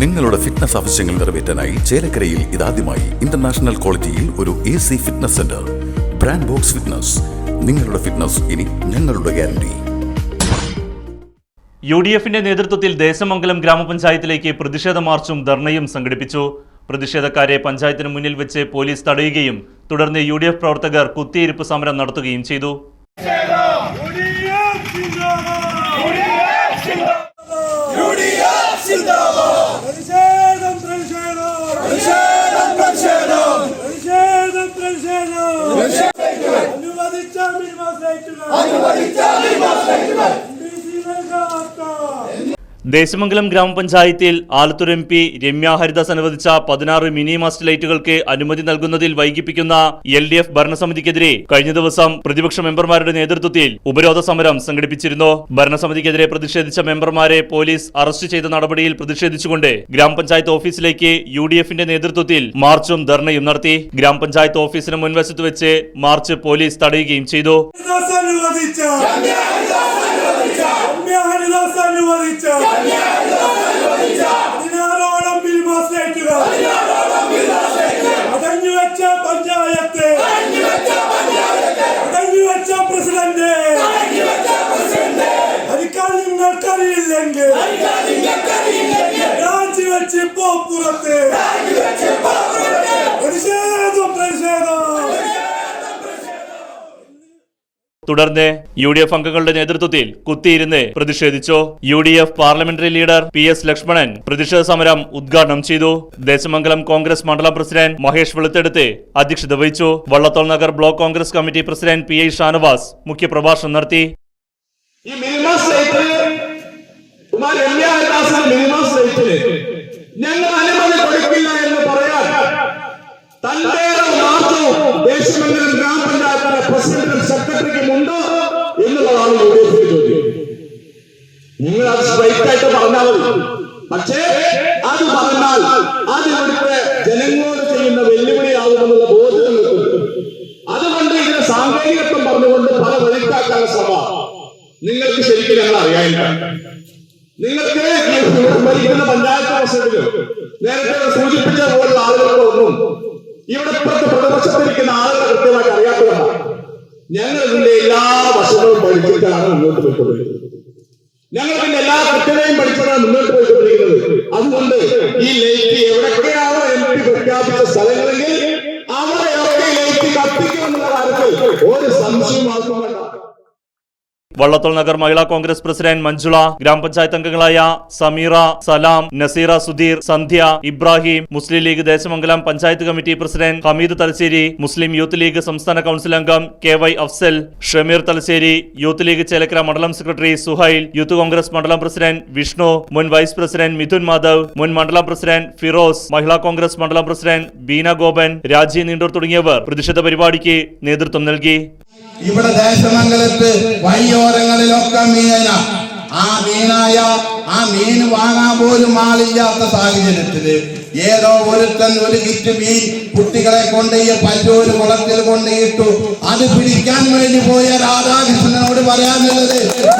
നിങ്ങളുടെ ഫിറ്റ്നസ് ആവശ്യങ്ങൾ നിറവേറ്റാനായി ചേലക്കരയിൽ ഇതാദ്യമായി ഇന്റർനാഷണൽ ക്വാളിറ്റിയിൽ ഒരു A C fitness centre brand box fitness നിങ്ങളുടെ ഫിറ്റ്നസ് ഇനി ഞങ്ങളുടെ ഗ്യാരണ്ടി യു ഡി എഫിന്റെ നേതൃത്വത്തിൽ ദേശമംഗലം ഗ്രാമപഞ്ചായത്തിലേക്ക് പ്രതിഷേധ മാർച്ചും ധർണയും സംഘടിപ്പിച്ചു. പ്രതിഷേധക്കാരെ പഞ്ചായത്തിന് മുന്നിൽ വെച്ച് പോലീസ് തടയുകയും തുടർന്ന് യു പ്രവർത്തകർ കുത്തിയിരിപ്പ് സമരം നടത്തുകയും ചെയ്തു. రైతుల ദേശമംഗലം ഗ്രാമപഞ്ചായത്തിൽ ആലത്തൂർ എം പി രമ്യ ഹരിദാസ് അനുവദിച്ച പതിനാറ് മിനി മാസ്റ്റ് ലൈറ്റുകൾക്ക് അനുമതി നൽകുന്നതിൽ വൈകിപ്പിക്കുന്ന എൽ ഡി എഫ് ഭരണസമിതിക്കെതിരെ കഴിഞ്ഞ ദിവസം പ്രതിപക്ഷ മെമ്പർമാരുടെ നേതൃത്വത്തിൽ ഉപരോധ സമരം സംഘടിപ്പിച്ചിരുന്നു. ഭരണസമിതിക്കെതിരെ പ്രതിഷേധിച്ച മെമ്പർമാരെ പോലീസ് അറസ്റ്റ് ചെയ്ത നടപടിയിൽ പ്രതിഷേധിച്ചുകൊണ്ട് ഗ്രാമപഞ്ചായത്ത് ഓഫീസിലേക്ക് യു ഡി എഫിന്റെ നേതൃത്വത്തിൽ മാർച്ചും ധർണയും നടത്തി. ഗ്രാമപഞ്ചായത്ത് ഓഫീസിന് മുൻവശത്ത് വെച്ച് മാർച്ച് പോലീസ് തടയുകയും ചെയ്തു. ഹരിദാസ് അനുവദിച്ച. പതിനാറോളം ബിൽ റേറ്റുകൾ അടഞ്ഞു വെച്ച പഞ്ചായത്ത്. അടഞ്ഞു വെച്ച പ്രസിഡന്റ്. ഭരിക്കാൻ നിങ്ങൾക്കറിയില്ലെങ്കിൽ. രാജിവെച്ച് പോ പുറത്ത് പ്രതിഷേധം പ്രതിഷേധം തുടർന്ന് യു ഡി എഫ് അംഗങ്ങളുടെ നേതൃത്വത്തിൽ കുത്തിയിരുന്ന് പ്രതിഷേധിച്ചു. U D F parliamentary leader P S Lakshmanan പ്രതിഷേധ സമരം ഉദ്ഘാടനം ചെയ്തു. ദേശമംഗലം കോൺഗ്രസ് മണ്ഡലം പ്രസിഡന്റ് മഹേഷ് വെളുത്തെടുത്ത് അധ്യക്ഷത വഹിച്ചു. Vallathol Nagar block Congress committee president P I Shanavas മുഖ്യപ്രഭാഷണം നടത്തി. ഈ മിനിമം എന്നുള്ളതാണ് യു ചോദ്യം. നിങ്ങൾ അത് സ്ട്രൈറ്റ് ആയിട്ട് പറഞ്ഞാൽ മതി. പക്ഷേ അത് പറഞ്ഞാൽ അത് ഇവിടുത്തെ ജനങ്ങളോട് ചെയ്യുന്ന വെല്ലുവിളിയാകുമെന്നുള്ള ബോധ്യം അതുകൊണ്ട് ഇതിനെ സാങ്കേതികത്വം പറഞ്ഞുകൊണ്ട് പല വഴിക്കാക്കാൻ ശ്രമം. നിങ്ങൾക്ക് ശരിക്കും ഞങ്ങൾ അറിയാനില്ല. നിങ്ങൾക്ക് ഭരിക്കുന്ന പഞ്ചായത്ത് നേരത്തെ സൂചിപ്പിച്ച പോലുള്ള ആളുകൾക്കൊന്നും ഇവിടെ ഇപ്പുറത്ത് പ്രതിപക്ഷത്തിരിക്കുന്ന ആളുകളെ കൃത്യമായിട്ട് അറിയാത്തതാണ് ഞങ്ങൾ ഇതിന്റെ പഠിച്ചിട്ടാണ് മുന്നോട്ട് പോയിക്കൊണ്ടിരിക്കുന്നത്. ഞങ്ങൾ പിന്നെ എല്ലാ കൃത്യതയും പഠിച്ചിട്ടാണ് മുന്നോട്ട് പോയിക്കൊണ്ടിരിക്കുന്നത്. വള്ളത്തോൾ നഗർ മഹിളാ കോൺഗ്രസ് പ്രസിഡന്റ് മഞ്ജുള ഗ്രാമപഞ്ചായത്ത് അംഗങ്ങളായ Sameera Salam Naseera Sudheer Sandhya Ibrahim Muslim League Desamangalam panchayat committee president Hameed Thalassery Muslim youth League സംസ്ഥാന കൌൺസിൽ അംഗം K Y Afsal Shameer Thalassery youth League Chelakkara മണ്ഡലം സെക്രട്ടറി സുഹൈൽ യൂത്ത് കോൺഗ്രസ് മണ്ഡലം പ്രസിഡന്റ് വിഷ്ണു മുൻ വൈസ് പ്രസിഡന്റ് മിഥുൻ മാധവ് മുൻ മണ്ഡലം president Firoz മഹിളാ കോൺഗ്രസ് മണ്ഡലം president Beena Gopan രാജി നീണ്ടൂർ തുടങ്ങിയവർ പ്രതിഷേധ പരിപാടിക്ക് നേതൃത്വം നൽകി. ഇവിടെ ദേശമംഗലത്ത് വഴിയോരങ്ങളിലൊക്കെ മീന. ആ മീനായ ആ മീൻ വാങ്ങാൻ പോലും ആളില്ലാത്ത സാഹചര്യത്തിൽ ഏതോ ഒരുത്തൻ ഒരു കിറ്റ് മീൻ കുട്ടികളെ കൊണ്ട് ഈ പല്ലൂര് കുളത്തിൽ കൊണ്ടിട്ടു അത് പിടിക്കാൻ വേണ്ടി പോയ രാധാകൃഷ്ണനോട് പറയാനുള്ളത്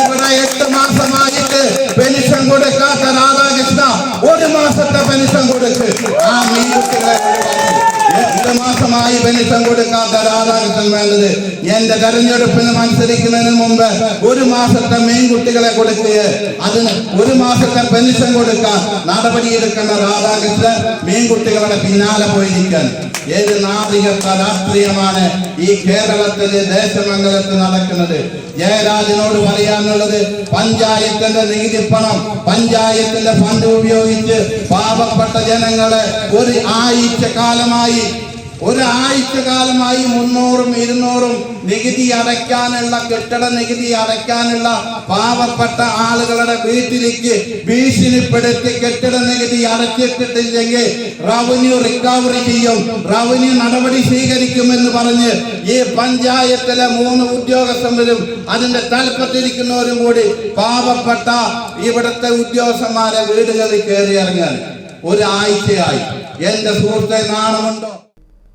ഇവിടെ എട്ട് മാസമായിട്ട് പെൻഷൻ കൊടുക്കാത്ത രാധാകൃഷ്ണ ഒരു മാസത്തെ പെൻഷൻ കൊടുക്ക്. ആ മീൻ കുട്ടികളെ മാസമായി ബലിത്തം കൊടുക്കാൻ രാധാകൃഷ്ണൻ വേണ്ടത്. എന്റെ തെരഞ്ഞെടുപ്പിന് മത്സരിക്കുന്നതിന് മുമ്പ് ഒരു മാസത്തെ മീൻകുട്ടികളെ കൊടുക്കുക അതിന് ഒരു മാസത്തെ പെൻഷൻ കൊടുക്കാൻ നടപടിയെടുക്കുന്ന രാധാകൃഷ്ണൻ മീൻകുട്ടികളുടെ പിന്നാലെ പോയിരിക്കാൻ ഏത് നാദികത്വ രാഷ്ട്രീയമാണ് ഈ കേരളത്തിൽ ദേശമംഗലത്ത് നടക്കുന്നത്? ജയരാജനോട് പറയാനുള്ളത് പഞ്ചായത്തിന്റെ നികുതി പണം പഞ്ചായത്തിന്റെ ഫണ്ട് ഉപയോഗിച്ച് പാവപ്പെട്ട ജനങ്ങളെ ഒരു ആഴ്ച കാലമായി ഒരാഴ്ച കാലമായി മുന്നൂറും ഇരുന്നൂറും നികുതി അടയ്ക്കാനുള്ള കെട്ടിട നികുതി അടയ്ക്കാനുള്ള പാവപ്പെട്ട ആളുകളുടെ വീട്ടിലേക്ക് ഭീഷണിപ്പെടുത്തി കെട്ടിട നികുതി അടച്ചിട്ടിട്ടില്ലെങ്കിൽ റവന്യൂ റിക്കവറി ചെയ്യും റവന്യൂ നടപടി സ്വീകരിക്കുമെന്ന് പറഞ്ഞ് ഈ പഞ്ചായത്തിലെ മൂന്ന് ഉദ്യോഗസ്ഥരും അതിന്റെ തലപ്പത്തിരിക്കുന്നവരും കൂടി പാവപ്പെട്ട ഇവിടുത്തെ ഉദ്യോഗസ്ഥന്മാരെ വീടുകളിൽ കയറി ഇറങ്ങാൻ. ഒരാഴ്ചയായി. എന്റെ സുഹൃത്തെ നാണമുണ്ടോ?